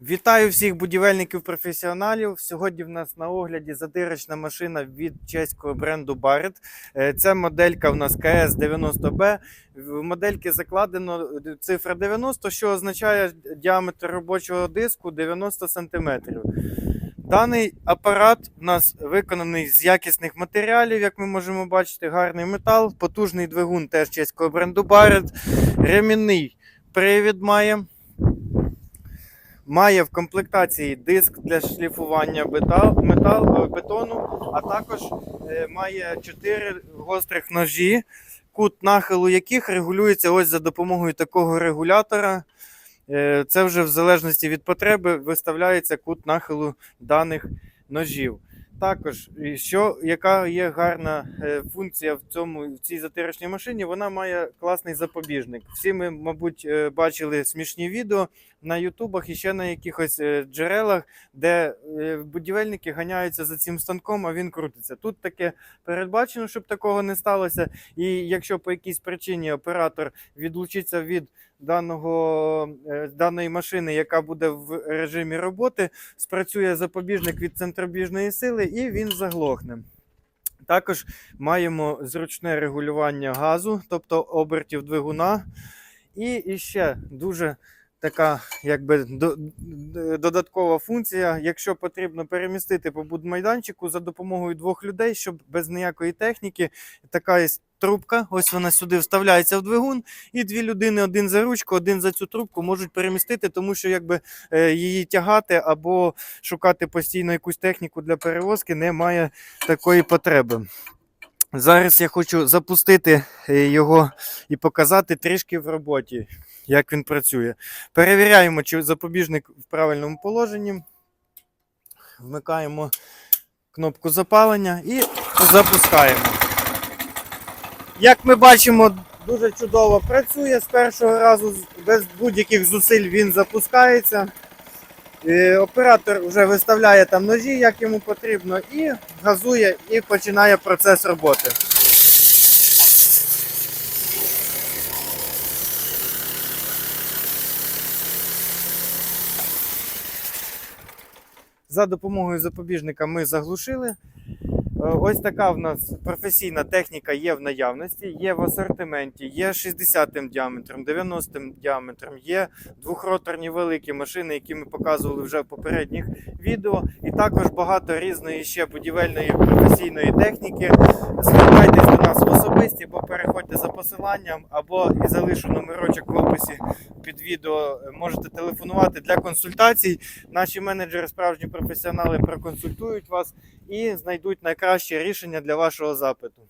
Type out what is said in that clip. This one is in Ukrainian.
Вітаю всіх будівельників-професіоналів. Сьогодні в нас на огляді задирочна машина від чеського бренду Barrett. Е, Це моделька в нас КС-90Б. В модельки закладено цифра 90, що означає діаметр робочого диску 90 см. Даний апарат у нас виконаний з якісних матеріалів, як ми можемо бачити, гарний метал, потужний двигун теж чеського бренду Barrett. Ремінний привід має. Має в комплектації диск для шліфування метал, метал, бетону, а також е, має 4 гострих ножі, кут нахилу яких регулюється ось за допомогою такого регулятора. Е, Це вже в залежності від потреби виставляється кут нахилу даних ножів. Також, що, яка є гарна е, функція в цьому в цій затирочній машині, вона має класний запобіжник. Всі ми, мабуть, е, бачили смішні відео на Ютубах і ще на якихось е, джерелах, де будівельники ганяються за цим станком, а він крутиться. Тут таке передбачено, щоб такого не сталося. І якщо по якійсь причині оператор відлучиться від даного, е, даної машини, яка буде в режимі роботи, спрацює запобіжник від центробіжної сили і він заглохне. Також маємо зручне регулювання газу, тобто обертів двигуна. І, і ще дуже така якби додаткова функція. Якщо потрібно перемістити по будмайданчику за допомогою двох людей, щоб без ніякої техніки, така є трубка, ось вона сюди вставляється в двигун, і дві людини, один за ручку, один за цю трубку, можуть перемістити, тому що якби е, її тягати або шукати постійно якусь техніку для перевозки немає такої потреби. Зараз я хочу запустити е, його і показати трішки в роботі, як він працює. Перевіряємо, чи запобіжник в правильному положенні. Вмикаємо кнопку запалення і запускаємо. Як ми бачимо, дуже чудово працює з першого разу, без будь-яких зусиль він запускається. Оператор вже виставляє там ножі, як йому потрібно, і газує, і починає процес роботи. За допомогою запобіжника ми заглушили. Е, Ось така в нас професійна техніка є в наявності, є в асортименті, є 60-м діаметром, 90-м діаметром, є двохроторні великі машини, які ми показували вже в попередніх відео. І також багато різної ще будівельної професійної техніки. Звертайтесь до нас в особисті, або переходьте за посиланням, або і залишу номерочок в описі під відео. Можете телефонувати для консультацій. Наші менеджери, справжні професіонали, проконсультують вас і знайдуть найкраще рішення для вашого запиту.